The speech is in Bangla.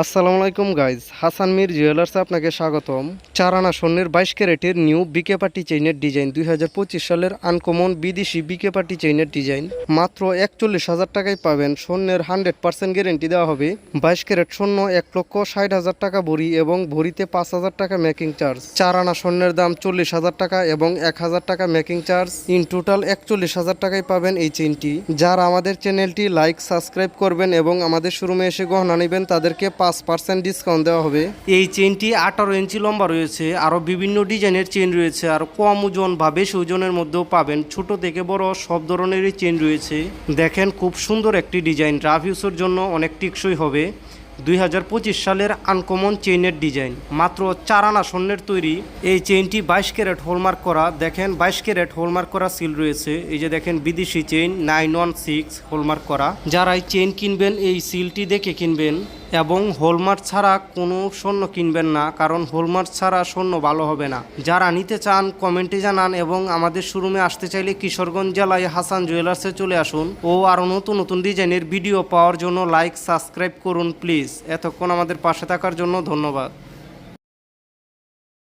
আসসালামু আলাইকুম গাইজ হাসান মির জুয়েলার্সে আপনাকে স্বাগতম। চারানা স্বর্ণের বাইশ ক্যারেটের নিউ বিকে পার্টি চেইনের ডিজাইন দুই হাজার পঁচিশ সালের আনকমন বিদেশি বিকে পার্টি চেইনের ডিজাইন মাত্র একচল্লিশ হাজার টাকায় পাবেন, স্বর্ণের হান্ড্রেড পার্সেন্ট গ্যারেন্টি দেওয়া হবে। বাইশ ক্যারেট স্বর্ণ এক লক্ষ ষাট হাজার টাকা ভরি এবং ভরিতে পাঁচ হাজার টাকা মেকিং চার্জ চারানা স্বর্ণের দাম চল্লিশ হাজার টাকা এবং এক হাজার টাকা মেকিং চার্জ ইন টোটাল একচল্লিশ হাজার টাকায় পাবেন এই চেইনটি যারা আমাদের চ্যানেলটি লাইক সাবস্ক্রাইব করবেন এবং আমাদের শোরুমে এসে গহনা নেবেন, তাদেরকে পাঁচ পার্সেন্ট ডিসকাউন্ট দেওয়া হবে। এই চেইনটি আঠারো ইঞ্চি লম্বা রয়েছে, আরও বিভিন্ন ডিজাইনের চেইন রয়েছে, আর কম ওজন বা বেশি ওজনের মধ্যেও পাবেন। ছোট থেকে বড় সব ধরনেরই চেইন রয়েছে। দেখেন খুব সুন্দর একটি ডিজাইন রাফ ইউসের জন্য অনেক টিকসই হবে। দুই হাজার পঁচিশ সালের আনকমন চেইনের ডিজাইন, মাত্র চার আনা স্বর্ণের তৈরি। এই চেইনটি বাইশ ক্যারেট হলমার্ক করা, দেখেন বাইশ ক্যারেট হলমার্ক করা সিল রয়েছে। এই যে দেখেন বিদেশি chain nine one six hallmark করা। যারা এই চেইন কিনবেন, এই সিলটি দেখে কিনবেন। এবং হোলমার্ক ছাড়া কোনো স্বর্ণ কিনবেন না, কারণ হোলমার্ক ছাড়া স্বর্ণ ভালো হবে না। যারা নিতে চান, কমেন্টে জানান এবং আমাদের শোরুমে আসতে চাইলে কিশোরগঞ্জ জেলায় হাসান জুয়েলার্সে চলে আসুন ও আরও নতুন নতুন ডিজাইনের ভিডিও পাওয়ার জন্য লাইক, সাবস্ক্রাইব করুন প্লিজ। এতক্ষণ আমাদের পাশে থাকার জন্য ধন্যবাদ।